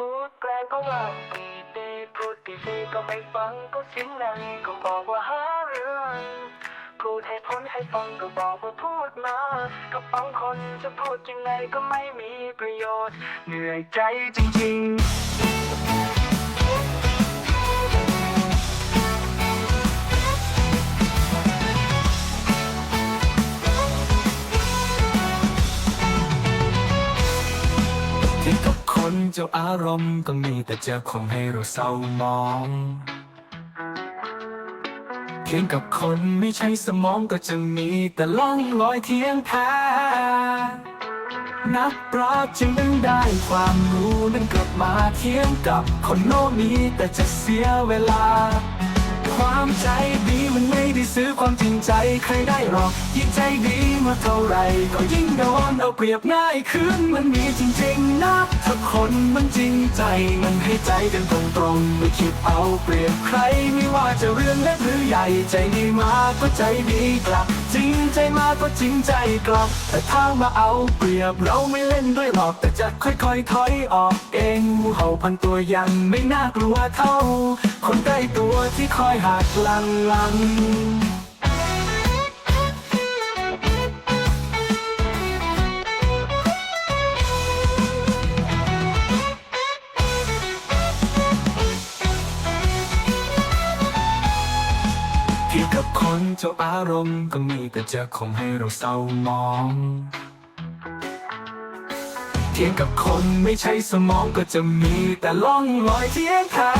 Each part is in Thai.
พูดแกล้งก็ว่าดีดีพูดดีดีก็ไม่ฟังก็เสียงดังก็บอกว่าหาเรื่องพูดให้พ้นให้ฟังก็บอกว่าพูดมาก็ฟังคนจะพูดยังไงก็ไม่มีประโยชน์ เหนื่อยใจจริงๆ เจ้าอารมณ์ก็มีแต่เจอคงให้เราเศร้ามองเพียงกับคนไม่ใช่สมองก็จะมีแต่ล่องลอยเทียงแพ้นักปราชญ์จึงนึงได้ความรู้นั้นกลับมาเทียงกับคนโน้นี้แต่จะเสียเวลา ความใจดี ซื้อความจริงใจใครได้หรอก ยิ่งใจดีมาเท่าไรก็ยิ่งโดนเอาเปรียบง่ายขึ้นมันมีจริงๆนะถ้าคนมันจริงใจมันให้ใจกันตรงๆไม่คิดเอาเปรียบใครไม่ว่าจะเรื่องเล็กหรือใหญ่ใจดีมาก็ใจดีกลับ จริงใจมาก็จริงใจกลับ แต่ถ้ามาเอาเปรียบเราไม่เล่นด้วยหรอก แต่จะค่อยๆถอยออกเองงูเห่าพันตัวยังไม่น่ากลัวเท่า คนใกล้ตัวที่คอยหักหลังหลัง เทียบกับคนเจ้าอารมณ์ก็มีแต่จะคงให้เราเศร้ามองเทียงกับคนไม่ใช่สมองก็จะมีแต่ล่องลอยเทียงแค่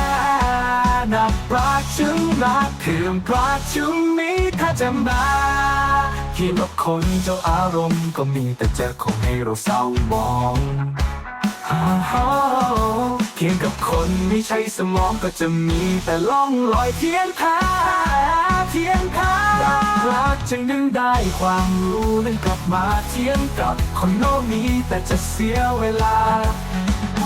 นับรักจึงรักเถื่อนรักจึงมีถ้าจะมาเทียงกับคนเจ้าอารมณ์ก็มีแต่จะคงให้เราเศร้ามองเทียงกับคนไม่ใช่สมองก็จะมีแต่ล่องลอยเทียงแทน กจึงดึงได้ความรู้นั้นกลับมาเทียงกับคนโน้นนี้แต่จะเสียเวลา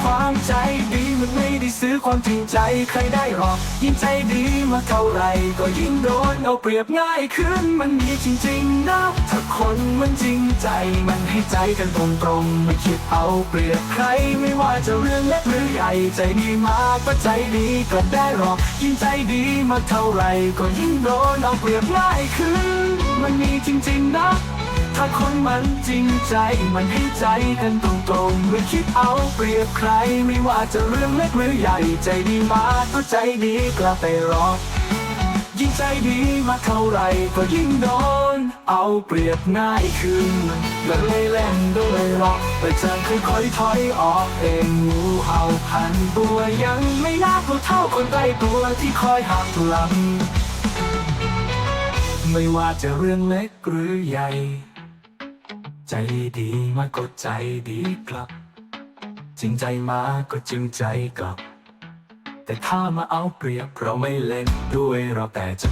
ความใจดีมันไม่ได้ซื้อความจริงใจใครได้หรอก ยิ่งใจดีมาเท่าไหรก็ยิ่งโดนเอาเปรียบง่ายขึ้นมันมีจริงๆนะถ้าคนมันจริงใจมันให้ใจกันตรงๆไม่คิดเอาเปรียบใครไม่ว่าจะเรื่องเล็กหรือใหญ่ใจดีมากก็ใจดีก็ได้หรอก ยิ่งใจดีมาเท่าไหรก็ยิ่งโดนเอาเปรียบง่ายขึ้น มันมีจริงๆนะ ถ้าคนมันจริงใจ มันให้ใจกันตรงๆไม่คิดเอาเปรียบใคร ไม่ว่าจะเรื่องเล็กหรือใหญ่ ใจดีมาก็ใจดีกลับไปรอกยิ่งใจดีมาเท่าไรก็ยิ่งโดน เอาเปรียบง่ายขึ้นเลยเล่นด้วยหรอกแต่จะค่อยๆถอยออกเองงูเห่าพันตัวยังไม่น่ากลัวเท่าคนใกล้ตัวที่คอยหักหลัง ไม่ว่าจะเรื่องเล็กหรือใหญ่ ใจดีมาก็ใจดีกลับ จริงใจมาก็จริงใจกลับ แต่ถ้ามาเอาเปรียบเราไม่เล่นด้วยเราแต่จะ